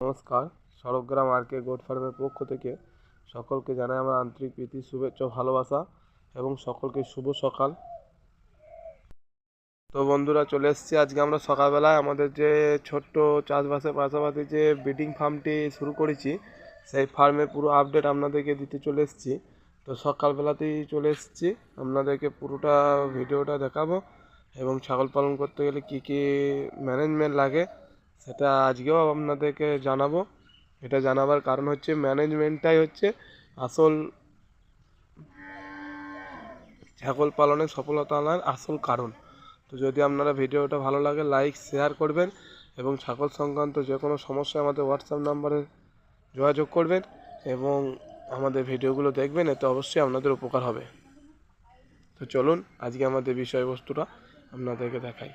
নমস্কার। সড়কগ্রাম আর কে গোট ফার্মের পক্ষ থেকে সকলকে জানাই আমার আন্তরিক প্রীতি, শুভেচ্ছা ভালোবাসা এবং সকলকে শুভ সকাল। তো বন্ধুরা, চলে এসেছি আজকে আমরা সকালবেলায়। আমাদের যে ছোট্ট চাষবাসের পাশাপাশি যে ব্রিডিং ফার্মটি শুরু করেছি, সেই ফার্মের পুরো আপডেট আপনাদেরকে দিতে চলে এসেছি। তো সকালবেলাতেই চলে এসেছি। আপনাদেরকে পুরোটা ভিডিওটা দেখাবো এবং ছাগল পালন করতে গেলে কী কী ম্যানেজমেন্ট লাগে সেটা আজকেও আপনাদেরকে জানাব। এটা জানাবার কারণ হচ্ছে ম্যানেজমেন্টটাই হচ্ছে আসল ছাগল পালনের সফলতা আনার আসল কারণ। তো যদি আপনারা ভিডিওটা ভালো লাগে, লাইক, শেয়ার করবেন এবং ছাগল সংক্রান্ত যে কোনো সমস্যা আমাদের হোয়াটসঅ্যাপ নাম্বারে যোগাযোগ করবেন এবং আমাদের ভিডিওগুলো দেখবেন, এতে অবশ্যই আপনাদের উপকার হবে। তো চলুন, আজকে আমাদের বিষয়বস্তুটা আপনাদেরকে দেখাই।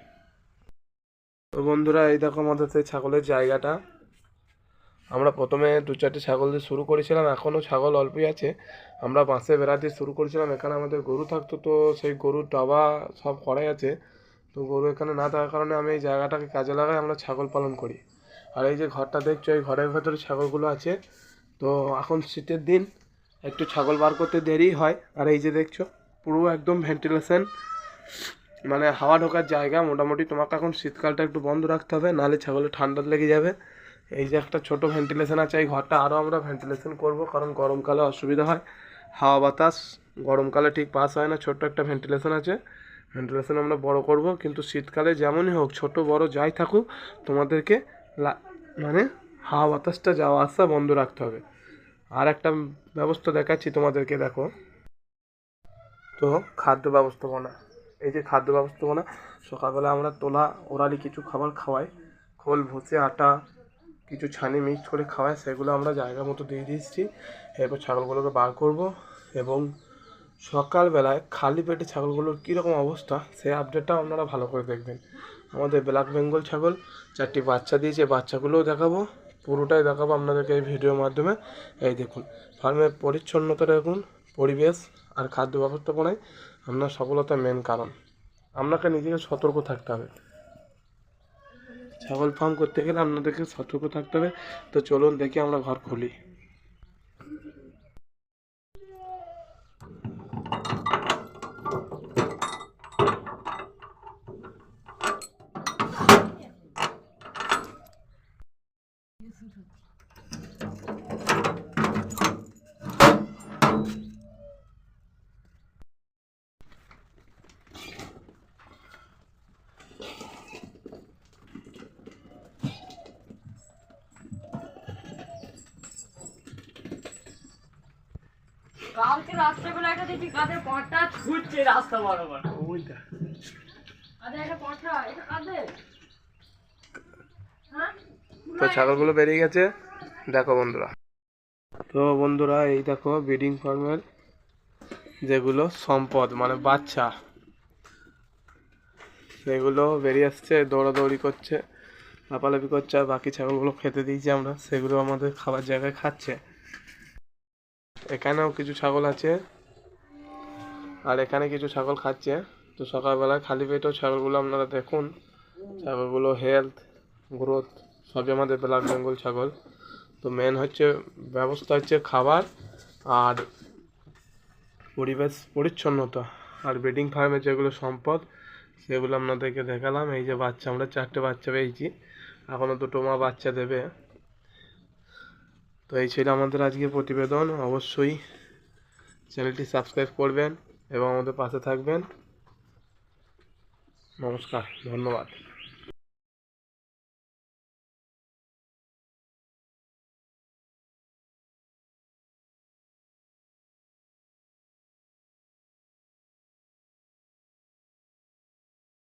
তো বন্ধুরা, এই দেখো আমাদের সেই ছাগলের জায়গাটা। আমরা প্রথমে দু চারটে ছাগল দিয়ে শুরু করেছিলাম এখনও ছাগল অল্পই আছে। আমরা বাঁশে বেড়া দিয়ে শুরু করেছিলাম, এখানে আমাদের গরু থাকতো তো সেই গরুর ডাবা সব করাই আছে। তো গরু এখানে না থাকার কারণে আমি এই জায়গাটাকে কাজে লাগাই, আমরা ছাগল পালন করি। আর এই যে ঘরটা দেখছ, এই ঘরের ভেতরে ছাগলগুলো আছে। তো এখন শীতের দিন, একটু ছাগল বার করতে দেরি হয়। আর এই যে দেখছ, পুরো একদম ভেন্টিলেশন মানে হাওয়া ঢোকার জায়গা, মোটামুটি তোমাকে এখন শীতকালটা একটু বন্ধ রাখতে হবে, নাহলে ছাগলের ঠান্ডা লেগে যাবে। এই যে একটা ছোট ভেন্টিলেশন আছে, এই ঘরটা আরও আমরা ভেন্টিলেশন করব, কারণ গরমকালে অসুবিধা হয়। হাওয়া বাতাস, গরমকালে ঠিক পাস হয় না, ছোট্ট একটা ভেন্টিলেশন আছে। ভেন্টিলেশন আমরা বড় করব, কিন্তু শীতকালে যেমনই হোক, ছোট বড় যাই থাকুক, তোমাদেরকে মানে হাওয়া বাতাসটা যাওয়া আসা বন্ধ রাখতে হবে। আর একটা ব্যবস্থা দেখাচ্ছি তোমাদেরকে, দেখো। তো, খাদ্য ব্যবস্থাপনা। এই যে খাদ্য ব্যবস্থাপনা সকালবেলা আমরা তোলা ওরালি কিছু খাবার খাওয়াই। খোল, ভুসি, আটা, কিছু ছানি মিক্স করে খাওয়াই, সেগুলো আমরা জায়গা মতো দিয়ে দিচ্ছি এরপর ছাগলগুলোকে বার করব এবং সকালবেলায় খালি পেটে ছাগলগুলোর কীরকম অবস্থা সেই আপডেটটাও আপনারা ভালো করে দেখবেন। আমাদের ব্ল্যাক বেঙ্গল ছাগল, চারটি বাচ্চা দিয়েছে বাচ্চাগুলোও দেখাবো। পুরোটাই দেখাবো আপনাদেরকে এই ভিডিওর মাধ্যমে। এই দেখুন, ফার্মের পরিচ্ছন্নতা দেখুন, পরিবেশ আর খাদ্য ব্যবস্থাপনায় আপনার সফলতার মেন কারণ। আপনাকে নিজেকে সতর্ক থাকতে হবে। ছাগল ফার্ম করতে গেলে আপনাদেরকে সতর্ক থাকতে হবে। তো চলুন দেখি আমরা ঘর খুলি। কালকে রাত্রেবেলা একটা দেখি ছুটছে রাস্তা বরাবর। ওইটা। একটা এটা কাদের হ্যাঁ? তো ছাগলগুলো বেরিয়ে গেছে। দেখো বন্ধুরা। তো বন্ধুরা এই দেখো ব্রিডিং ফার্মের যেগুলো সম্পদ মানে বাচ্চা। সেগুলো বেরিয়ে আসছে দৌড়াদৌড়ি করছে লাফালাফি করছে আর বাকি ছাগলগুলো খেতে দিয়েছি আমরা। সেগুলো আমাদের খাবার জায়গায় খাচ্ছে। এখানেও কিছু ছাগল আছে। আর এখানে কিছু ছাগল খাচ্ছে। তো সকালবেলা খালি পেটেও ছাগলগুলো আপনারা দেখুন। ছাগলগুলো হেলথ গ্রোথ সবই আমাদের ব্ল্যাক বেঙ্গল ছাগল। তো মেন হচ্ছে, ব্যবস্থা হচ্ছে খাবার আর পরিবেশ পরিচ্ছন্নতা। আর ব্রিডিং ফার্মের যেগুলো সম্পদ, সেগুলো আপনাদেরকে দেখালাম। এই যে বাচ্চা, আমরা চারটে বাচ্চা পেয়েছি। এখনও দুটো মা বাচ্চা দেবে। তো এই ছিল আমাদের আজকে প্রতিবেদন। অবশ্যই চ্যানেলটি সাবস্ক্রাইব করবেন এবং আমাদের পাশে থাকবেন। নমস্কার, ধন্যবাদ।